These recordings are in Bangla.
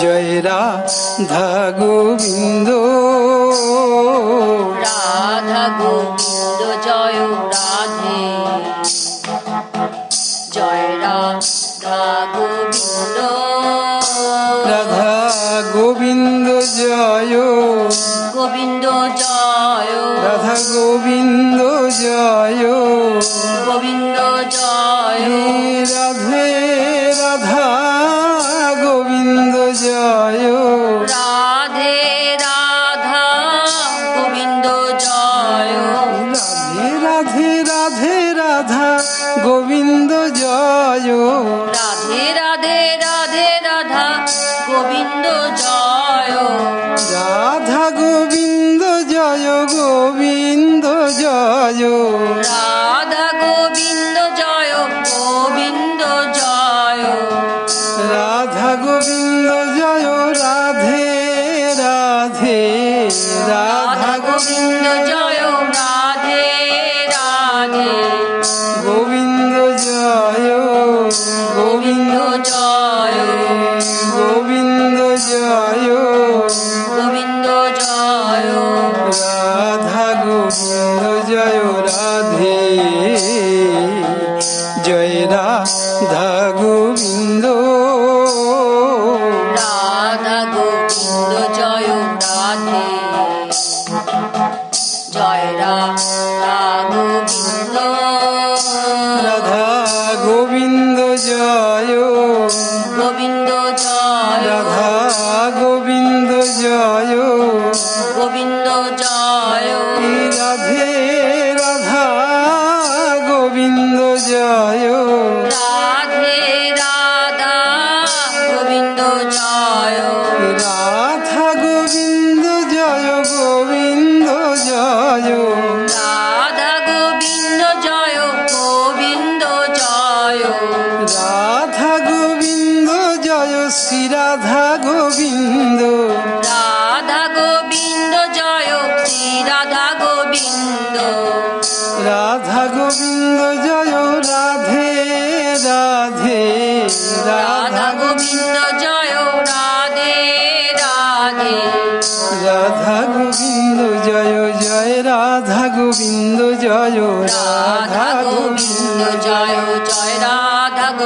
Joy Radha Govinda Radha Govinda Joy Radhe Radhe Radhe Govinda Joy. Radha Govinda Govinda Joy Radha Shri Radha Govinda. Radha Govinda Joy Shri Radha Govinda. Radha Govinda Joy Radhe Radhe Radha Govinda Joy Radhe Radhe. Radha Govinda Joy Joy Radha Govinda Joy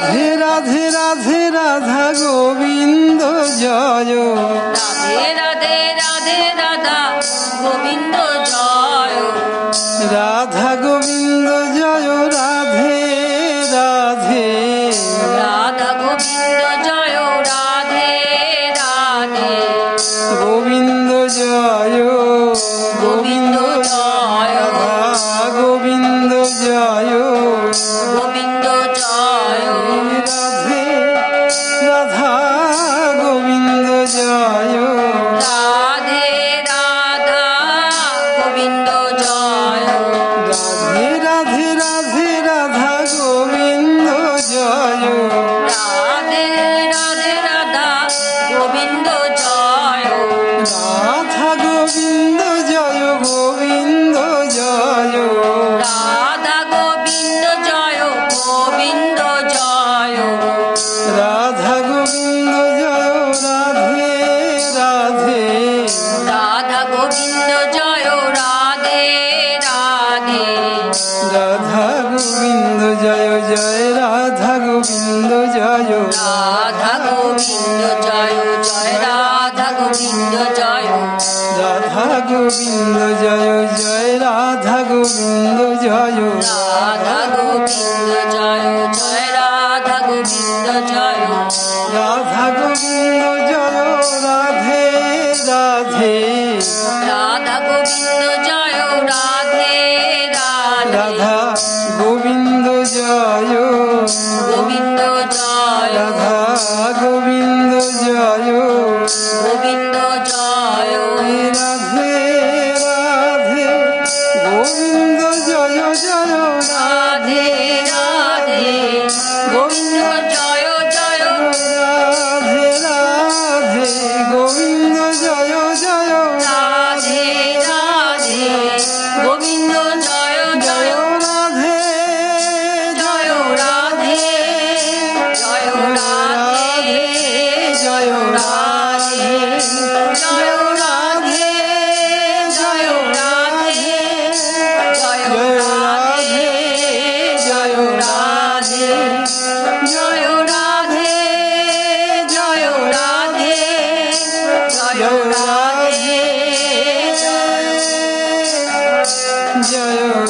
Radhe Radhe Radhe Radha Govinda Joy. Radha Govinda Joy. Radha Radha Govinda Joy Joy Radha Govinda Joy. Radha Govinda Joy Joy Radha Govinda Joy. Radha Govinda Joy Joy Radha Govinda Joy. Radha Thank you. Jaya